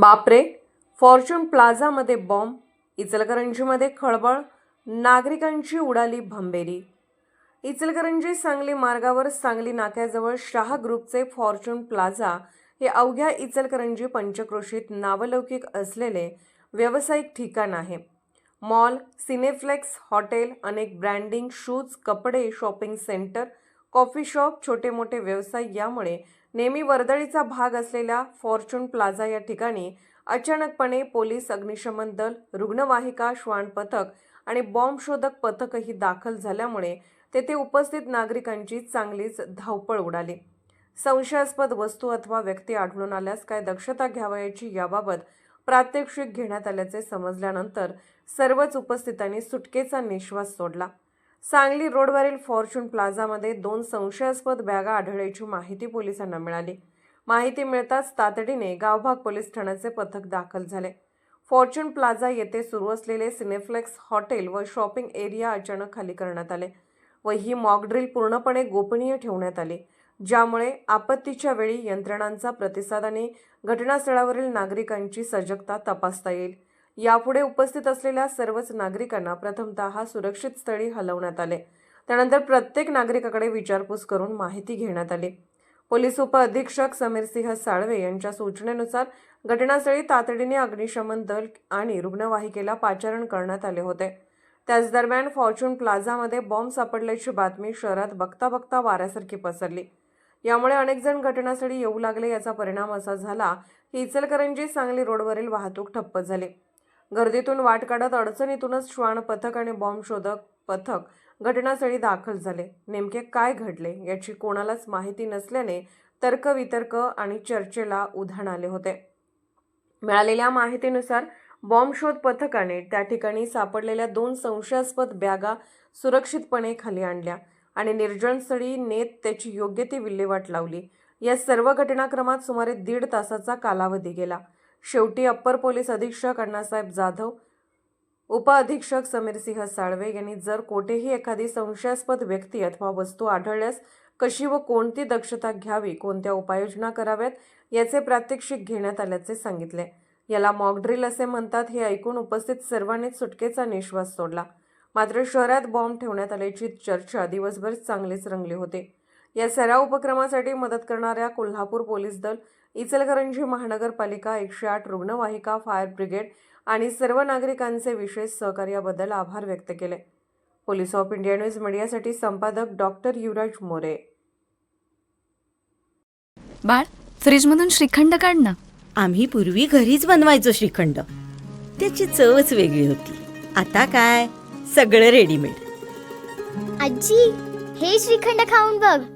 बापरे Fortune प्लाझामध्ये bomb इचलकरंजीमध्ये खळबळ नागरिकांची उडाली भंबेरी इचलकरंजी सांगली मार्गावर सांगली नाक्याजवळ शहा ग्रुपचे फॉर्च्यून प्लाझा हे अवघ्या इचलकरंजी पंचक्रोशीत नावलौकिक असलेले व्यावसायिक ठिकाण आहे. मॉल सिनेफ्लेक्स हॉटेल अनेक ब्रँडिंग शूज कपडे शॉपिंग सेंटर कॉफी शॉप छोटे मोठे व्यवसाय यामुळे नेहमी वर्दळीचा भाग असलेल्या फॉर्च्यून प्लाझा या ठिकाणी अचानकपणे पोलीस अग्निशमन दल रुग्णवाहिका श्वान पथक आणि बॉम्ब शोधक पथकही दाखल झाल्यामुळे तेथे उपस्थित नागरिकांची चांगलीच धावपळ उडाली. संशयास्पद वस्तू अथवा व्यक्ती आढळून आल्यास काय दक्षता घ्यावयाची याबाबत प्रात्यक्षिक घेण्यात आल्याचे समजल्यानंतर सर्वच उपस्थितांनी सुटकेचा निश्वास सोडला. सांगली रोडवरील फॉर्च्यून प्लाझामध्ये दोन संशयास्पद बॅगा आढळल्याची माहिती पोलिसांना मिळाली. माहिती मिळताच तातडीने गावभाग पोलीस ठाण्याचे पथक दाखल झाले. फॉर्च्यून प्लाझा येथे सुरू असलेले सिनेफ्लेक्स हॉटेल व शॉपिंग एरिया अचानक खाली करण्यात आले व ही मॉकड्रिल पूर्णपणे गोपनीय ठेवण्यात आली ज्यामुळे आपत्तीच्या वेळी यंत्रणांचा प्रतिसाद आणि घटनास्थळावरील नागरिकांची सजगता तपासता येईल. यापुढे उपस्थित असलेल्या सर्वच नागरिकांना प्रथमतः सुरक्षित स्थळी हलवण्यात आले. त्यानंतर प्रत्येक नागरिकाकडे विचारपूस करून माहिती घेण्यात आली. पोलीस उपअधीक्षक समीरसिंह साळवे यांच्या सूचनेनुसार घटनास्थळी तातडीने अग्निशमन दल आणि रुग्णवाहिकेला पाचारण करण्यात आले होते. त्याच दरम्यान फॉर्च्यून प्लाझामध्ये बॉम्ब सापडल्याची बातमी शहरात बघता बघता वाऱ्यासारखी पसरली. यामुळे अनेक जण घटनास्थळी येऊ लागले याचा परिणाम असा झाला की इचलकरंजी सांगली रोडवरील वाहतूक ठप्प झाली. गर्दीतून वाट काढत अडचणीतूनच श्वान पथक आणि बॉम्ब शोधक पथक घटनास्थळी दाखल झाले. नेमके काय घडले याची कोणालाच माहिती नसल्याने तर्कवितर्क आणि चर्चेला उधाण आले होते. मिळालेल्या माहितीनुसार बॉम्ब शोध पथकाने त्या ठिकाणी सापडलेल्या दोन संशयास्पद बॅगा सुरक्षितपणे खाली आणल्या आणि निर्जनस्थळी नेत त्याची योग्य ती विल्हेवाट लावली. या सर्व घटनाक्रमात सुमारे दीड तासाचा कालावधी गेला. शेवटी अप्पर पोलीस अधीक्षक अण्णासाहेब जाधव उपअधीक्षक समीरसिंह साळवे यांनी जर कोठेही एखादी संशयास्पद व्यक्ती अथवा वस्तू आढळल्यास कशी व कोणती दक्षता घ्यावी कोणत्या उपाययोजना कराव्यात याचे प्रात्यक्षिक घेण्यात आल्याचे सांगितले. याला मॉकड्रिल असे म्हणतात हे ऐकून उपस्थित सर्वांनीच सुटकेचा निश्वास सोडला. मात्र शहरात बॉम्ब ठेवण्यात आल्याची चर्चा दिवसभर चांगलीच रंगली होती. या सराव उपक्रमासाठी मदत करणाऱ्या कोल्हापूर पोलीस दल इचलकरंजी महानगरपालिका एकशे आठ रुग्णवाहिका फायर ब्रिगेड आणि सर्व नागरिकांचे विशेष सहकार्याबद्दल आभार व्यक्त केले. पोलीस ऑफ इंडिया न्यूज मीडियासाठी संपादक डॉक्टर युवराज मोरे. बाळ फ्रीजमधून श्रीखंड काढ ना. आम्ही पूर्वी घरीच बनवायचो श्रीखंड. त्याची चवच वेगळी होती. आता काय? सगळं रेडीमेड आजी हे श्रीखंड खाऊन बघ.